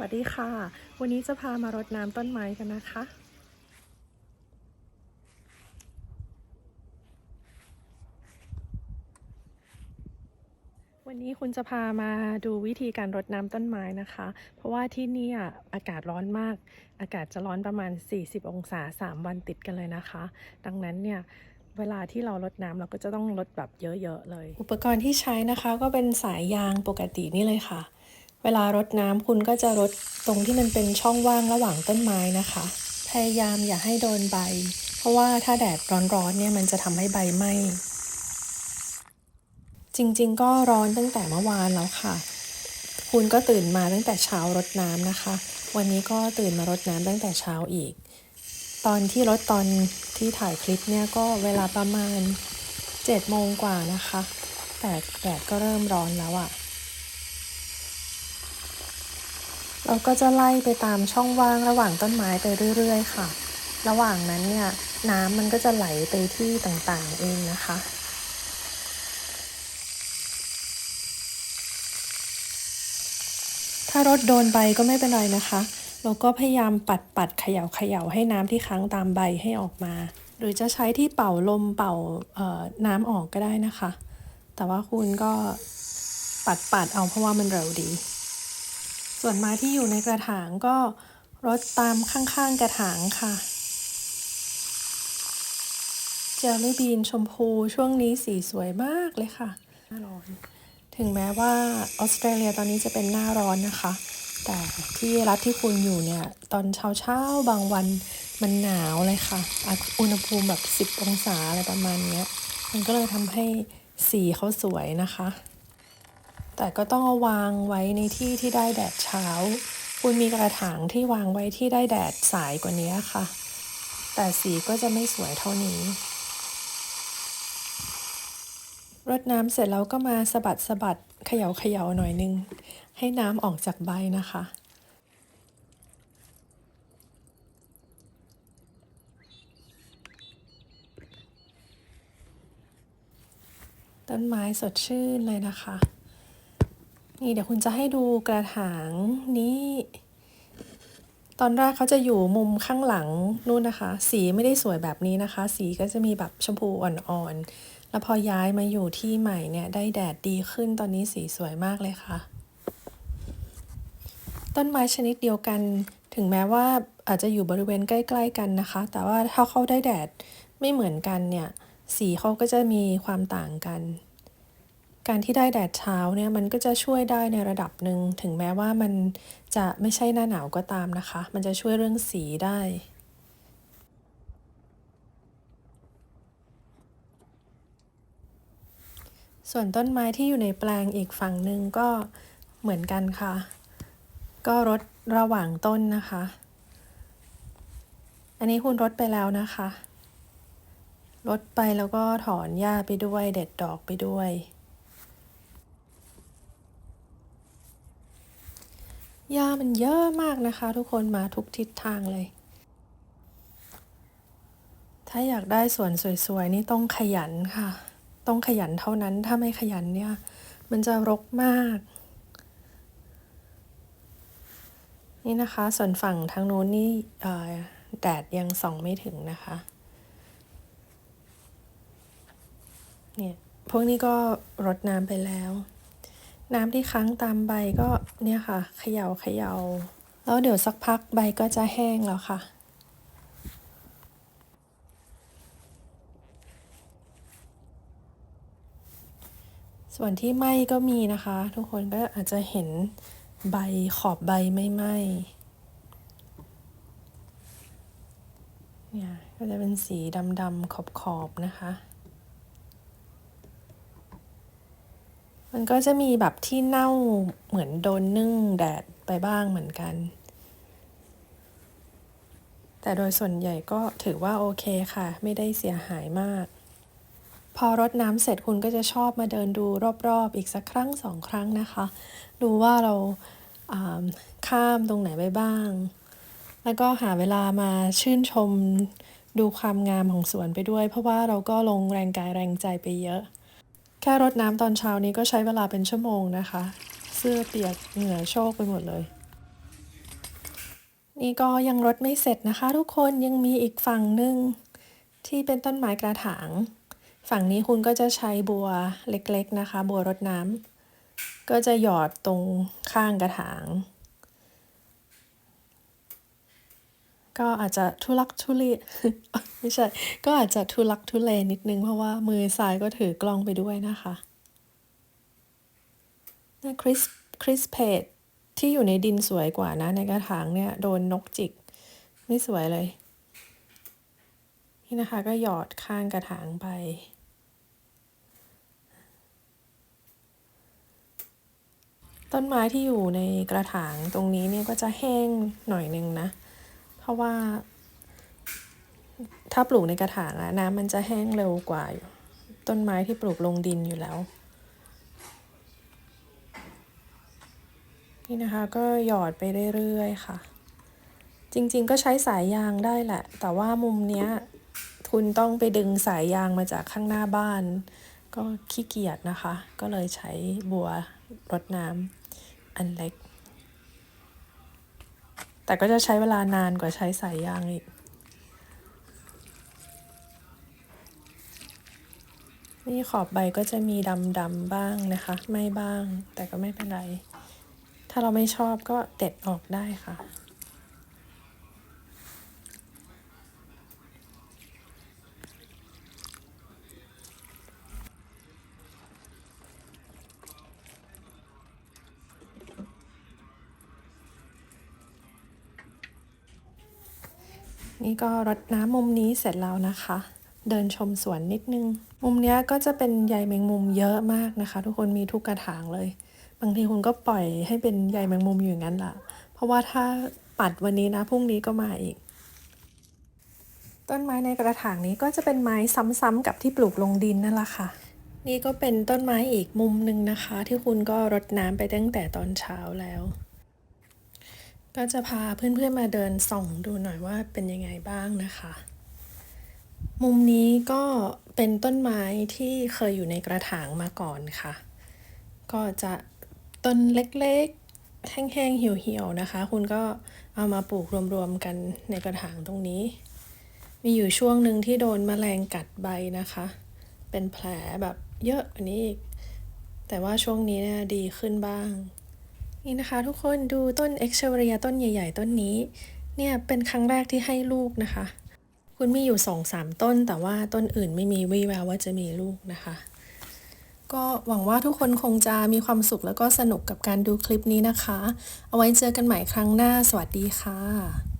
วัสดีค่ะ วันนี้จะพามารดน้ำต้นไม้กันนะคะ วันนี้คุณจะพามาดูวิธีการรดน้ำต้นไม้นะคะ เพราะว่าที่นี่อะอากาศร้อนมาก อากาศจะร้อนประมาณ 40 องศา 3 วันติดกันเลยนะคะ ดังนั้นเนี่ยเวลาที่เรารดน้ำเราก็จะต้องรดแบบเยอะๆเลย อุปกรณ์ที่ใช้นะคะก็เป็นสายยางปกตินี่เลยค่ะ เวลารดน้ำคุณก็จะรดตรงที่มันเป็นช่องว่างระหว่างต้นไม้นะคะ พยายามอย่าให้โดนใบ เพราะว่าถ้าแดดร้อนๆเนี่ยมันจะทำให้ใบไหม้จริงๆ ก็ร้อนตั้งแต่เมื่อวานแล้วค่ะ คุณก็ตื่นมาตั้งแต่เช้ารดน้ำนะคะ วันนี้ก็ตื่นมารดน้ำตั้งแต่เช้าอีก ตอนที่รดตอนที่ถ่ายคลิปเนี่ยก็เวลาประมาณ7โมงกว่านะคะ แต่แดดก็เริ่มร้อนแล้วอะ่ะ เราก็จะไล่ไปตามช่องว่างระหว่างต้นไม้ไปเรื่อย ๆ ค่ะ ระหว่างนั้นเนี่ยน้ำมันก็จะไหลไปที่ต่างๆเองนะคะถ้ารถโดนใบก็ไม่เป็นไรนะคะ เราก็พยายามปัดปัดเขย่าเขย่าให้น้ำที่ค้างตามใบให้ออกมา หรือจะใช้ที่เป่าลมเป่าน้ำออกก็ได้นะคะ แต่ว่าคุณก็ปัดปัดเอาเพราะว่ามันเร็วดี ส่วนไม้ที่อยู่ในกระถางก็รดตามข้างๆกระถางค่ะ เจลลี่บีนชมพูช่วงนี้สีสวยมากเลยค่ะ หน้าร้อน ถึงแม้ว่าออสเตรเลียตอนนี้จะเป็นหน้าร้อนนะคะ แต่ที่รัฐที่คุณอยู่เนี่ยตอนเช้าๆบางวันมันหนาวเลยค่ะ อุณหภูมิแบบ 10 องศาอะไรประมาณเนี้ยมันก็เลยทำให้สีเขาสวยนะคะ แต่ก็ต้องเอาวางไว้ในที่ที่ได้แดดเช้า คุณมีกระถางที่วางไว้ที่ได้แดดสายกว่านี้ค่ะ แต่สีก็จะไม่สวยเท่านี้รดน้ำเสร็จแล้วก็มาสะบัดสะบัดเขย่าเขย่าหน่อยนึง ให้น้ำออกจากใบนะคะ ต้นไม้สดชื่นเลยนะคะ นี่เดี๋ยวคุณจะให้ดูกระถางนี้ ตอนแรกเขาจะอยู่มุมข้างหลังนู่นนะคะ สีไม่ได้สวยแบบนี้นะคะ สีก็จะมีแบบชมพูอ่อนๆ แล้วพอย้ายมาอยู่ที่ใหม่เนี่ยได้แดดดีขึ้นตอนนี้สีสวยมากเลยค่ะ ต้นไม้ชนิดเดียวกัน ถึงแม้ว่าอาจจะอยู่บริเวณใกล้ๆกันนะคะ แต่ว่าถ้าเขาได้แดดไม่เหมือนกันเนี่ย สีเขาก็จะมีความต่างกัน การที่ได้แดดเช้าเนี่ยมันก็จะช่วยได้ในระดับหนึ่งถึงแม้ว่ามันจะไม่ใช่หน้าหนาวก็ตามนะคะ มันจะช่วยเรื่องสีได้ส่วนต้นไม้ที่อยู่ในแปลงอีกฝั่งหนึ่งก็เหมือนกันค่ะ ก็รดระหว่างต้นนะคะ อันนี้คุณรดไปแล้วนะคะ รดไปแล้วก็ถอนหญ้าไปด้วย เด็ดดอกไปด้วย หญ้ามันเยอะมากนะคะ ทุกคนมาทุกทิศทางเลย ถ้าอยากได้สวนสวยๆ นี่ต้องขยันค่ะ ต้องขยันเท่านั้นถ้าไม่ขยันเนี่ย มันจะรกมาก นี่นะคะ ส่วนฝั่งทางโน้นนี่แดดยังส่องไม่ถึงนะคะเนี่ยพวกนี้ก็รดน้ำไปแล้ว น้ำที่ค้างตามใบก็เนี่ยค่ะเขย่าเขย่า แล้วเดี๋ยวสักพักใบก็จะแห้งแล้วค่ะ ส่วนที่ไหม้ก็มีนะคะ ทุกคนก็อาจจะเห็นใบขอบใบไม่ไหม้เนี่ยก็จะเป็นสีดำๆขอบๆนะคะ มันก็จะมีแบบที่เน่าเหมือนโดนนึ่งแดดไปบ้างเหมือนกัน แต่โดยส่วนใหญ่ก็ถือว่าโอเคค่ะ ไม่ได้เสียหายมาก พอรดน้ำเสร็จคุณก็จะชอบมาเดินดูรอบๆ อีกสักครั้งสองครั้งนะคะ ดูว่าเราอ่าข้ามตรงไหนไปบ้าง แล้วก็หาเวลามาชื่นชมดูความงามของสวนไปด้วย เพราะว่าเราก็ลงแรงกายแรงใจไปเยอะ แค่รดน้ำตอนเช้านี้ก็ใช้เวลาเป็นชั่วโมงนะคะ เสื้อเปียกเหงื่อโชกไปหมดเลย นี่ก็ยังรดไม่เสร็จนะคะ ทุกคนยังมีอีกฝั่งหนึ่งที่เป็นต้นไม้กระถาง ฝั่งนี้คุณก็จะใช้บัวเล็กๆนะคะ บัวรดน้ำก็จะหยอดตรงข้างกระถาง ก็อาจจะทุลักทุเลไม่ใช่ ก็อาจจะทุลักทุเลนิดนึงเพราะว่ามือซ้ายก็ถือกล้องไปด้วยนะคะนะคริสคริสเพดที่อยู่ในดินสวยกว่านะ ในกระถางเนี่ย โดนนกจิก ไม่สวยเลย นี่นะคะก็หยอดข้างกระถางไป ต้นไม้ที่อยู่ในกระถางตรงนี้เนี่ยก็จะแห้งหน่อยนึงนะ ราะว่า ถ้าปลูกในกระถางอะน้ำมันจะแห้งเร็วกว่าอยู่ต้นไม้ที่ปลูกลงดินอยู่แล้ว นี่นะคะก็หยอดไปเรื่อยๆค่ะ จริงๆก็ใช้สายยางได้แหละ แต่ว่ามุมเนี้ยคุณต้องไปดึงสายยางมาจากข้างหน้าบ้าน ก็ขี้เกียจนะคะ ก็เลยใช้บัวรดน้ำอันเล็ก แต่ก็จะใช้เวลานานกว่าใช้สายยางอีก นี่ขอบใบก็จะมีดำๆบ้างนะคะ ไม่บ้าง แต่ก็ไม่เป็นไร ถ้าเราไม่ชอบก็เด็ดออกได้ค่ะ นี่ก็รดน้ำมุมนี้เสร็จแล้วนะคะ เดินชมสวนนิดนึง มุมนี้ก็จะเป็นใยแมงมุมเยอะมากนะคะ ทุกคนมีทุกกระถางเลย บางทีคุณก็ปล่อยให้เป็นใยแมงมุมอยู่งั้นละเพราะว่าถ้าปัดวันนี้นะพรุ่งนี้ก็มาอีก ต้นไม้ในกระถางนี้ก็จะเป็นไม้ซ้ำๆกับที่ปลูกลงดินนั่นแหละค่ะ นี่ก็เป็นต้นไม้อีกมุมหนึ่งนะคะ ที่คุณก็รดน้ำไปตั้งแต่ตอนเช้าแล้ว ก็จะพาเพื่อนๆมาเดินส่องดูหน่อยว่าเป็นยังไงบ้างนะคะ มุมนี้ก็เป็นต้นไม้ที่เคยอยู่ในกระถางมาก่อนค่ะ ก็จะต้นเล็กๆ แห้งๆ เหี่ยวๆ นะคะ คุณก็เอามาปลูกรวมๆ กันในกระถางตรงนี้ มีอยู่ช่วงหนึ่งที่โดนแมลงกัดใบนะคะ เป็นแผลแบบเยอะกว่านี้อีกแต่ว่าช่วงนี้เนี่ยดีขึ้นบ้าง นี่นะคะทุกคนดูต้นเอ็กเชเรียต้นใหญ่ ๆ ต้นนี้ เนี่ยเป็นครั้งแรกที่ให้ลูกนะคะ คุณมีอยู่สองสามต้น แต่ว่าต้นอื่นไม่มีวี่แววว่าจะมีลูกนะคะ ก็หวังว่าทุกคนคงจะมีความสุขแล้วก็สนุกกับการดูคลิปนี้นะคะ เอาไว้เจอกันใหม่ครั้งหน้า สวัสดีค่ะ